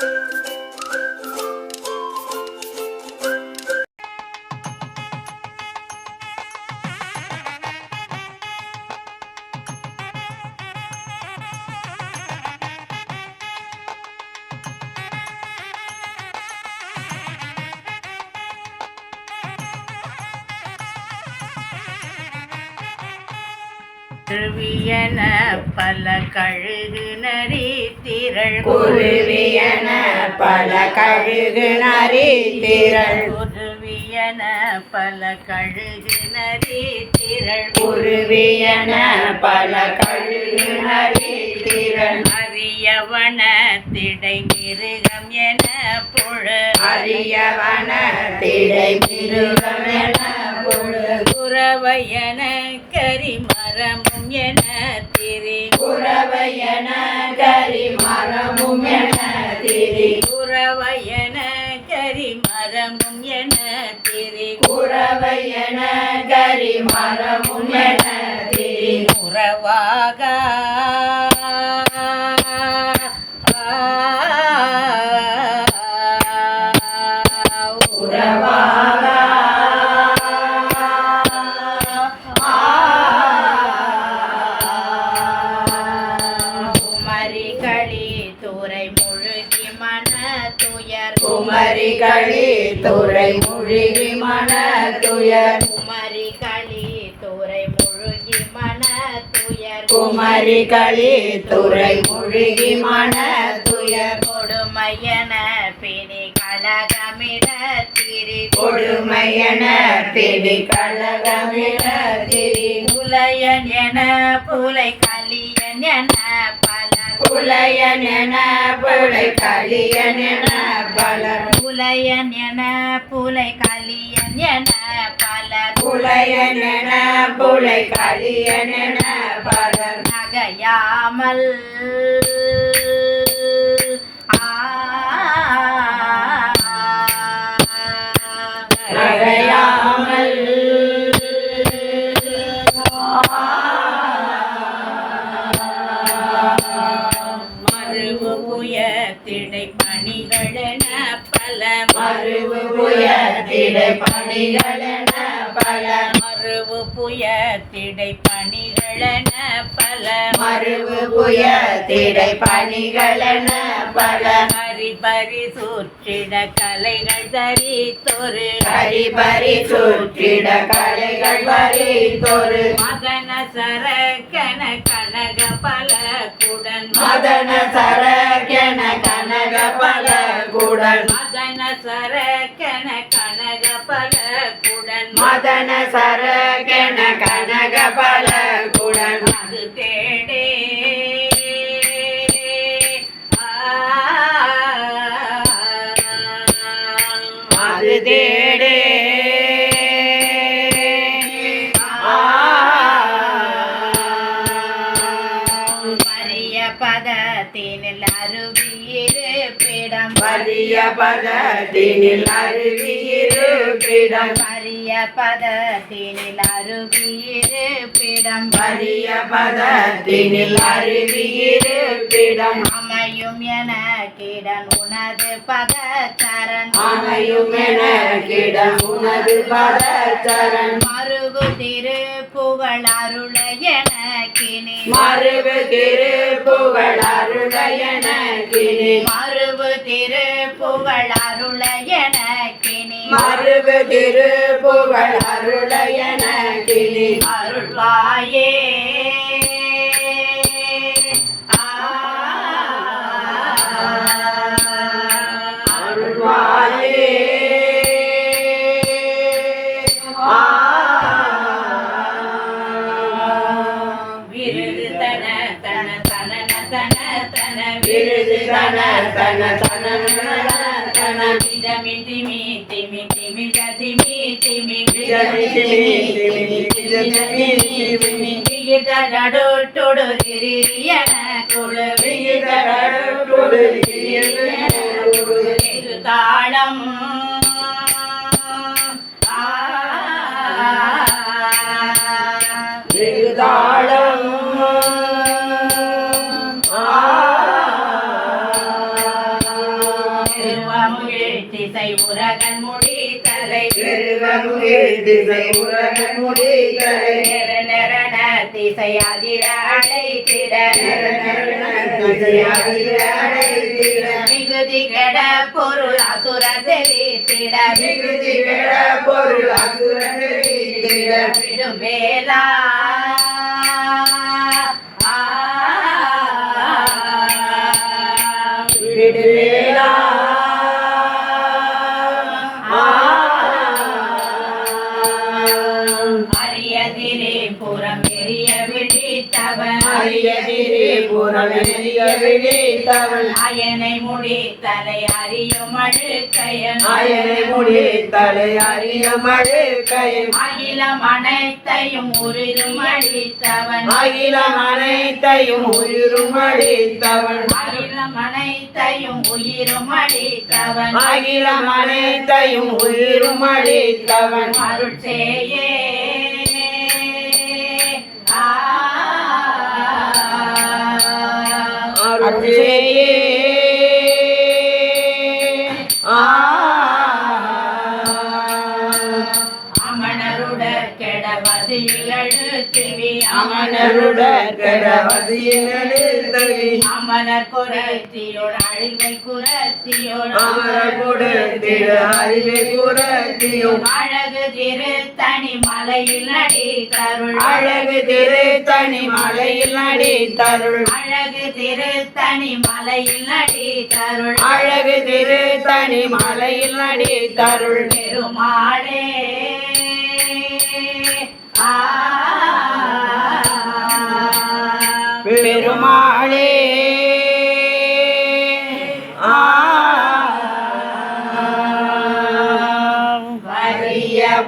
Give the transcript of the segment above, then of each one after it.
Thank you. குருவியன பல கழுகு நரி திரள் குருவியன பல கழுகு நரி திரள் குருவியன பல கழுகு நரி திரள் குருவியன பல கழுகு நரி திரள் அரியவன திடை மிருகம் என புழு அரியவன திடை மிருகம் என குறவையன கரிமரமும் என திரி. குறவையன கரி மரமும் என திரி. குறவையன கரிமரமும் என திரி. குறவையன கரி மரமும் என திரி. உறவாக துயர் குமரி களி துறை முழுகி மன துயர் குமரி களி துறை முழுகி மன துயர் குமரி களி துறை முழுகி மன துயர் கொடுமையன பிணி கழகமிட திரி. கொடுமையன பிடி கழகமிட திரி. புலையன் என புலை கலியன் என புலையன் என புலை களியன் என பலர். புலையன் என புலை கலியன் என பல புலையன் என புலை களியன் என பலர். நகையாமல் ஆ பணிகளென பல. மறுவு புய திடை பணிகளென பல. மறுவு புயத்திடை பணிகளென பல. பரி பரி சுற்றிட கலைகள் தரித்தொரு. கரிபரி சுற்றிட கலைகள் வரித்தொரு மதன சரக்கன கனக பல. குடன் மதன சரகன கனக பல. குடல். மதன சரக்கன கனக பல குடன் மதன சரகன கனக பல குடல். அது தேடே. அது தேடே. பரிய பதத்தினில் இருப்பிடம் பரிய பதத்தினில் அருவி இருப்பிடம் பரிய பதத்தினில் அருவி இருப்பிடம் பரிய பதத்தினில் அருவி இருப்பிடம் அமையும் என கிடன் உனது பதச்சரண் அமையும் என கிடம் உனது பதச்சரண் மறுவு திரு புகழ் அருள என கினி மறுவு திரு புகழ் அருளையன கிளி மறுவு திரு புகழ் அருள என கினி மறுவு திரு புகழ் அருளையன கிளி அருள்வாயே திமி திமி திமி திமி திமி திமி திமி திமி திமி திமி விகிதடோ தொடு திரியன குழு விகிதடொடு திரியன குழு. தாளம் வெகுதாளம் ஆ திசை உரகன் முடி தலை. திசை உலகன் முடிகளை நிற நிரண திசை அதிர அழைத்திட திசையாகிற அடைத்திட மிகுதி கெட பொருள் அசுர மிகுதி கெட பொருள் தெரித்திட விடும் வேலா விழித்தவள் அயனை முடி தலை அறியும் அழுக்கையன். ஆயனை முடி தலை அறிய மழுக்கையில் அகிலம் அனைத்தையும் உரிதும் அழித்தவன். அகிலம் அனைத்தையும் உயிரும் அளித்தவள் அகிலம் அனைத்தையும் உயிரும் அழித்தவன். அகிலம் அனைத்தையும் உயிரும் அளித்தவன் அருள் செய்யே அமனர் குரத்தியோடு அழிவை குரத்தியோடு அமர கொடுத்திட அறிவை குரத்தியும் அழகு திரு தனி மலையில் அடி தருள். அழகு திரு தனி மலையில் அடித்தருள் அழகு திரு தனி மலையில் அடி தருள். அழகு திரு தனி மலையில் அடித்தருள் பெருமாளே பெருமாளே ஆ.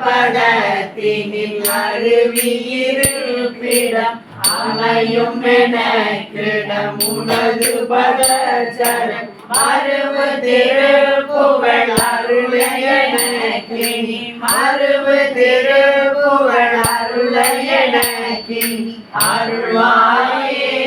பதத்தினில் அருவியிருப்பிடம் அமையும் எனக்கிடம் உனது பதச்சரம் மறுவு திருப்புகழ் அருளையனக்கினி மறுவு திருப்புகழ் அருளையனக்கினி. அருள்வாயே.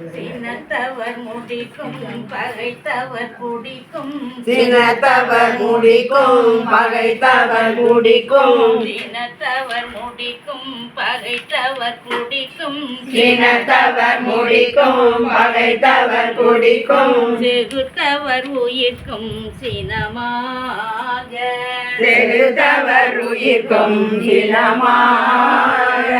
சின்னத்தவர் முடிக்கும் பகைத்தவர் குடிக்கும் சினத்தவர் முடிக்கும் பகைத்தவர் குடிக்கும் சின்னத்தவர் முடிக்கும் பகைத்தவர் குடிக்கும் சினத்தவர் முடிக்கும் பகைத்தவர் குடிக்கும் செகுத்தவர் உயிர்க்கும் சினமாக. செலுத்தவர் உயிர்க்கும் சினமாக.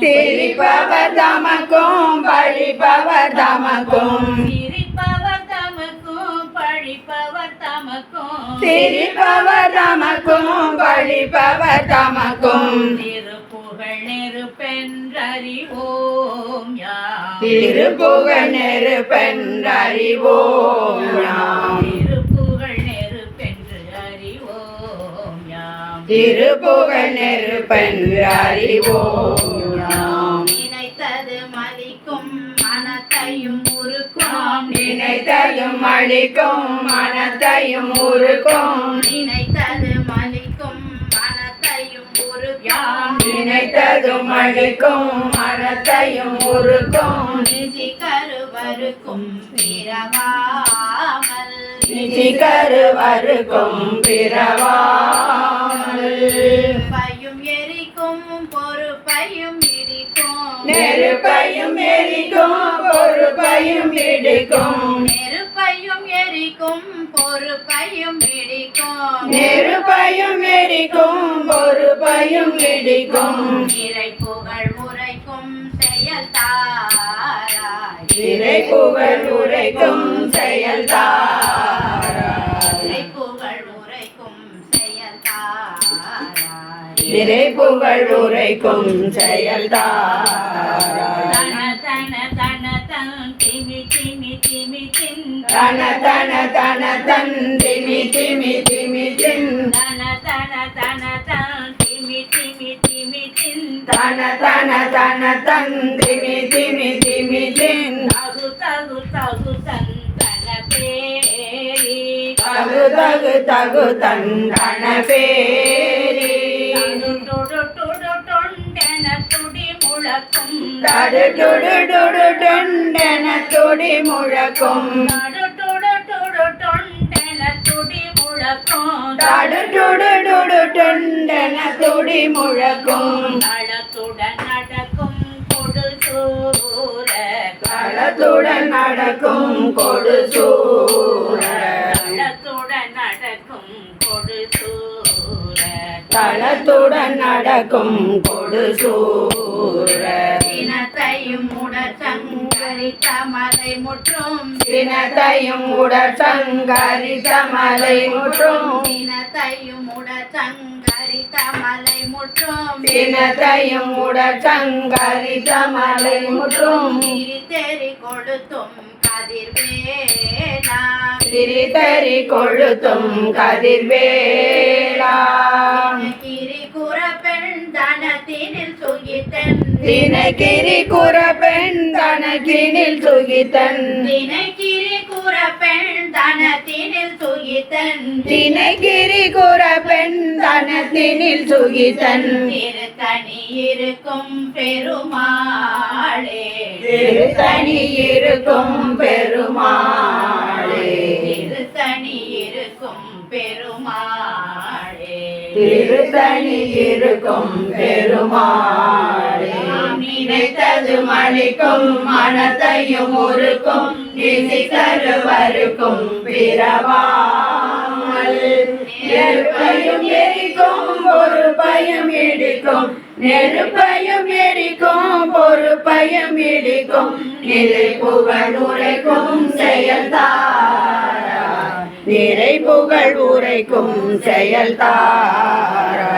தமக்கும் சிரிப்பவர் தமக்கும் பழிப்பவர் தமக்கும் சிரிப்பவர் தமக்கும் பழிப்பவர் தமக்கும் சிரிப்பவர் தமக்கும் பழிப்பவர் தமக்கும் திருப்புகழ் நெருப்பென்றறிவோம் திருப்புகழ் நெருப்பென்றறிவோம் திருப்புகழ் நெருப்பென்று அறிவோம் திருப்புகழ் நெருப்பென்றறிவோம் நாம் நினைத்தையும் அழிக்கும் மனத்தையும் உருக்கும். நினைத்தது மலிக்கும் மனத்தையும் உருக்கும். நினைத்ததும் அழிக்கும் மனத்தையும் உருக்கும். நிசி கருவருக்கும் பிறவாமல். நிசிகருவருக்கும் பிறவாமல். பையும் எரிக்கும் பொறுப்பையும் நெருப்பையும் எரிக்கும் பொறுப்பையும் இடிக்கும் நெருப்பையும் எரிக்கும் பொறுப்பையும் இடிக்கும் நெருப்பையும் எரிக்கும் பொறுப்பையும் இடிக்கும் இறை புகழ் உரைக்கும் செயல் தாராய். இறை புகழ் உரைக்கும் செயல் இறை புகழ் இறை புகழ் உரைக்கும் செயல் தன தன தன தன் திமி திமி திமி தின். தன தன தன தன் திமி திமி திமி தின். தன தன தன தன் திமி திமி திமி தின். தன தன தன தன் திமி திமி திமி தின். தகு தகு தகு தன் தன பேரி. தகு தகு தகு தந்தன பேரி. முழக்கும். தடு முழக்கும். நடு டுடு டுடு டொண்டென துடி முழக்கும். தளத்துடன் நடக்கும் கொடு சூர களத்துடன் நடக்கும் கொடு சூர தளத்துடன் நடக்கும் கொடு சூர களத்துடன் நடக்கும் கொடு சூர தினத்தையும் உடற் சங்கரித்த மலை முற்றும். தினத்தையும் உடற் சங்கரித்த மலை முற்றும். தினத்தையும் உடற் சங்கரித்த மலை முற்றும். தினத்தையும் உடற் சங்கரித்த மலை முற்றும். திரி கொடுத்தும் கதிர்வேலா. சிறிதறி கொழுத்தும் கதிர்வேலா. தினகிரி குற பெண் தனக்கினில் சுகித்தன் தினகிரி குற பெண் தனத்தினில் சுகித்தன் தினகிரி குற பெண் தனத்தினில் சுகித்தன் திருத்தணி இருக்கும் பெருமாளே. திருத்தணி இருக்கும் பெருமாளே. திருத்தணி இருக்கும் பெருமாளே. திருத்தணி இருக்கும் பெருமாளே. நினைத்தது மணிக்கும் மனத்தையும் உருக்கும் நிதி தருவருக்கும் பிறவாமல். நெருப்பையும் எரிக்கும் பொறுப்பையும் இடிக்கும் நெருப்பையும் எரிக்கும் பொறுப்பையும் இடிக்கும் நிலை புகழ் உரைக்கும் செயல்தாரா நிறை புகழ் உரைக்கும் செயல்தாரா